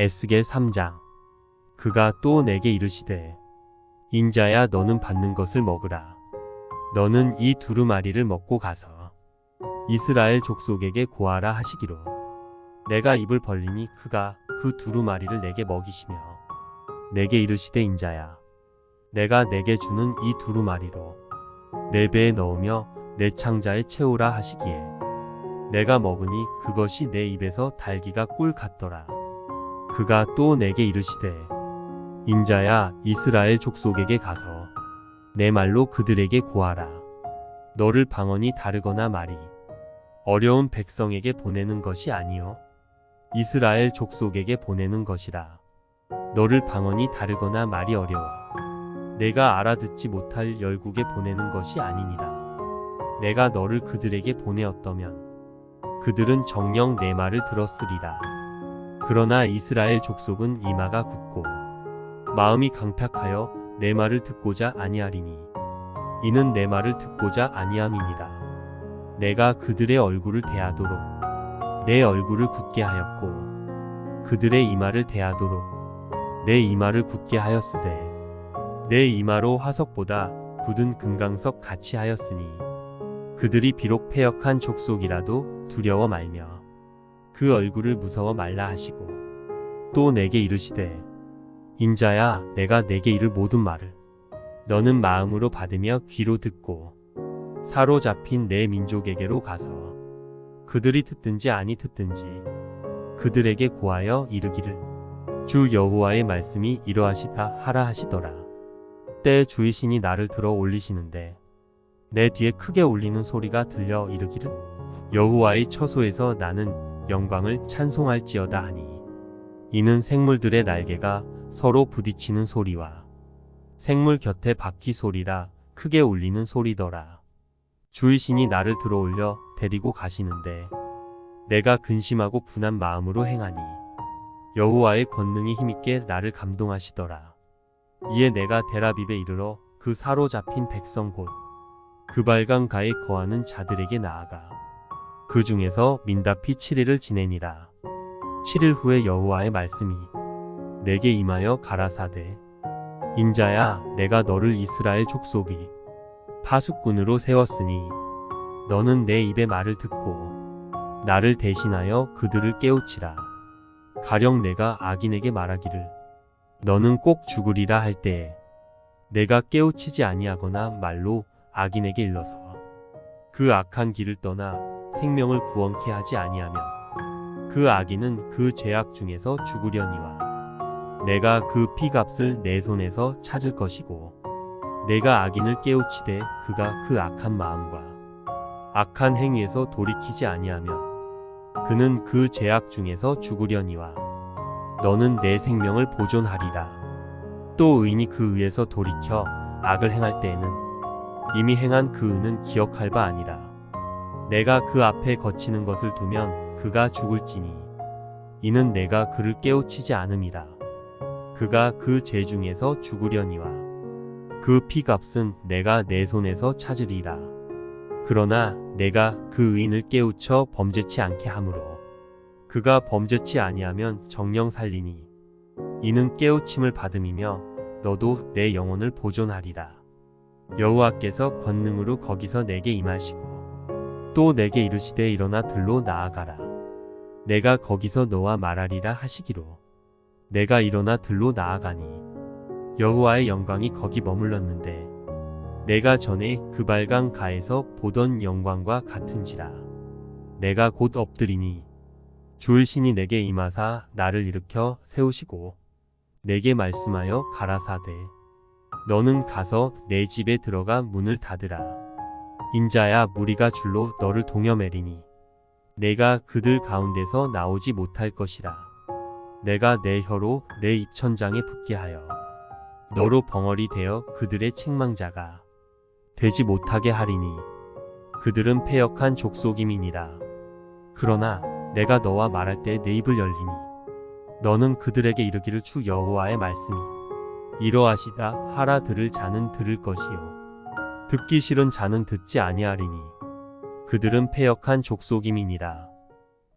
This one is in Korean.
에스겔 3장. 그가 또 내게 이르시되 인자야 너는 받는 것을 먹으라. 너는 이 두루마리를 먹고 가서 이스라엘 족속에게 고하라 하시기로. 내가 입을 벌리니 그가 그 두루마리를 내게 먹이시며 내게 이르시되 인자야 내가 내게 주는 이 두루마리로 내 배에 넣으며 내 창자에 채우라 하시기에. 내가 먹으니 그것이 내 입에서 달기가 꿀 같더라. 그가 또 내게 이르시되 인자야 이스라엘 족속에게 가서 내 말로 그들에게 고하라. 너를 방언이 다르거나 말이 어려운 백성에게 보내는 것이 아니요 이스라엘 족속에게 보내는 것이라. 너를 방언이 다르거나 말이 어려워 내가 알아듣지 못할 열국에 보내는 것이 아니니라. 내가 너를 그들에게 보내었더면 그들은 정령 내 말을 들었으리라. 그러나 이스라엘 족속은 이마가 굳고 마음이 강팍하여 내 말을 듣고자 아니하리니 이는 내 말을 듣고자 아니함이니라. 내가 그들의 얼굴을 대하도록 내 얼굴을 굳게 하였고 그들의 이마를 대하도록 내 이마를 굳게 하였으되 내 이마로 화석보다 굳은 금강석 같이 하였으니 그들이 비록 패역한 족속이라도 두려워 말며 그 얼굴을 무서워 말라 하시고 또 내게 이르시되 인자야 내가 내게 이를 모든 말을 너는 마음으로 받으며 귀로 듣고 사로잡힌 내 민족에게로 가서 그들이 듣든지 아니 듣든지 그들에게 고하여 이르기를 주 여호와의 말씀이 이러하시다 하라 하시더라. 때 주의 신이 나를 들어 올리시는데 내 뒤에 크게 울리는 소리가 들려 이르기를 여호와의 처소에서 나는 영광을 찬송할지어다 하니. 이는 생물들의 날개가 서로 부딪히는 소리와 생물 곁에 바퀴 소리라 크게 울리는 소리더라. 주의 신이 나를 들어올려 데리고 가시는데 내가 근심하고 분한 마음으로 행하니 여호와의 권능이 힘있게 나를 감동하시더라. 이에 내가 데라빕에 이르러 그 사로잡힌 백성 곧 그발강가에 거하는 자들에게 나아가 그 중에서 민다피 7일을 지내니라. 7일 후에 여호와의 말씀이 내게 임하여 가라사대 인자야 내가 너를 이스라엘 족속이 파수꾼으로 세웠으니 너는 내 입의 말을 듣고 나를 대신하여 그들을 깨우치라. 가령 내가 악인에게 말하기를 너는 꼭 죽으리라 할 때에 내가 깨우치지 아니하거나 말로 악인에게 일러서 그 악한 길을 떠나 생명을 구원케 하지 아니하면 그 악인은 그 죄악 중에서 죽으려니와 내가 그 피값을 내 손에서 찾을 것이고 내가 악인을 깨우치되 그가 그 악한 마음과 악한 행위에서 돌이키지 아니하면 그는 그 죄악 중에서 죽으려니와 너는 내 생명을 보존하리라. 또 의인이 그 의에서 돌이켜 악을 행할 때에는 이미 행한 그 의는 기억할 바 아니라 내가 그 앞에 거치는 것을 두면 그가 죽을지니. 이는 내가 그를 깨우치지 않음이라. 그가 그 죄 중에서 죽으려니와 그 피값은 내가 내 손에서 찾으리라. 그러나 내가 그 의인을 깨우쳐 범죄치 않게 하므로 그가 범죄치 아니하면 정령 살리니 이는 깨우침을 받음이며 너도 내 영혼을 보존하리라. 여호와께서 권능으로 거기서 내게 임하시고 또 내게 이르시되 일어나 들로 나아가라. 내가 거기서 너와 말하리라 하시기로 내가 일어나 들로 나아가니 여호와의 영광이 거기 머물렀는데 내가 전에 그 발강 가에서 보던 영광과 같은지라 내가 곧 엎드리니 주의 신이 내게 임하사 나를 일으켜 세우시고 내게 말씀하여 가라사대 너는 가서 내 집에 들어가 문을 닫으라. 인자야 무리가 줄로 너를 동여매리니 내가 그들 가운데서 나오지 못할 것이라. 내가 내 혀로 내 입천장에 붙게 하여 너로 벙어리 되어 그들의 책망자가 되지 못하게 하리니 그들은 패역한 족속임이니라. 그러나 내가 너와 말할 때 내 입을 열리니 너는 그들에게 이르기를 주 여호와의 말씀이 이러하시다 하라 들을 자는 들을 것이요 듣기 싫은 자는 듣지 아니하리니 그들은 패역한 족속임이니라